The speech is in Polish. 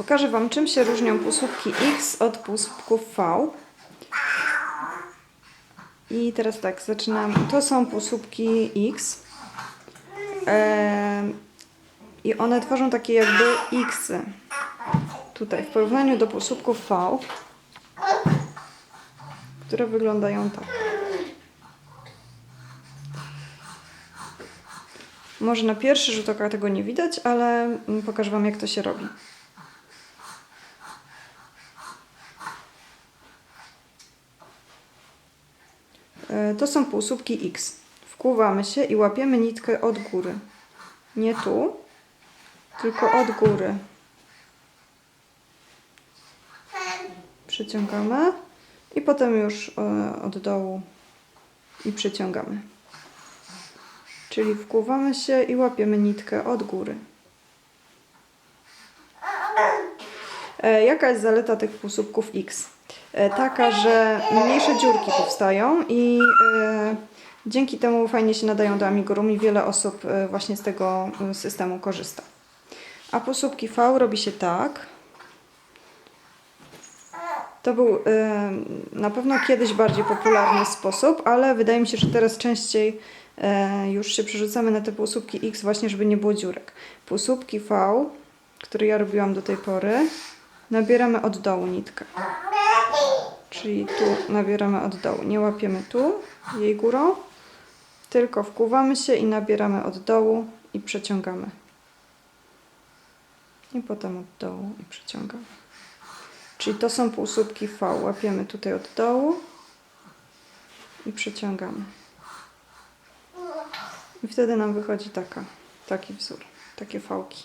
Pokażę Wam, czym się różnią półsłupki X od półsłupków V. I teraz tak, zaczynam. To są półsłupki X. I one tworzą takie jakby X. Tutaj w porównaniu do półsłupków V, które wyglądają tak. Może na pierwszy rzut oka tego nie widać, ale mm, pokażę Wam jak to się robi. To są półsłupki X. Wkłuwamy się i łapiemy nitkę od góry. Nie tu, tylko od góry. Przyciągamy i potem już e, od dołu i przyciągamy. Czyli wkłuwamy się i łapiemy nitkę od góry. Jaka jest zaleta tych półsłupków X? E, Taka, że mniejsze dziurki powstają i e, dzięki temu fajnie się nadają do amigurum i wiele osób e, właśnie z tego e, systemu korzysta. A półsłupki V robi się tak. To był e, na pewno kiedyś bardziej popularny sposób, ale wydaje mi się, że teraz częściej e, już się przerzucamy na te półsłupki X właśnie, żeby nie było dziurek. Półsłupki V, które ja robiłam do tej pory, nabieramy od dołu nitkę. Czyli tu nabieramy od dołu. Nie łapiemy tu jej górą, tylko wkuwamy się i nabieramy od dołu i przeciągamy. I potem od dołu i przeciągamy. Czyli to są półsłupki V. Łapiemy tutaj od dołu i przeciągamy. I wtedy nam wychodzi taka, taki wzór, takie fałki.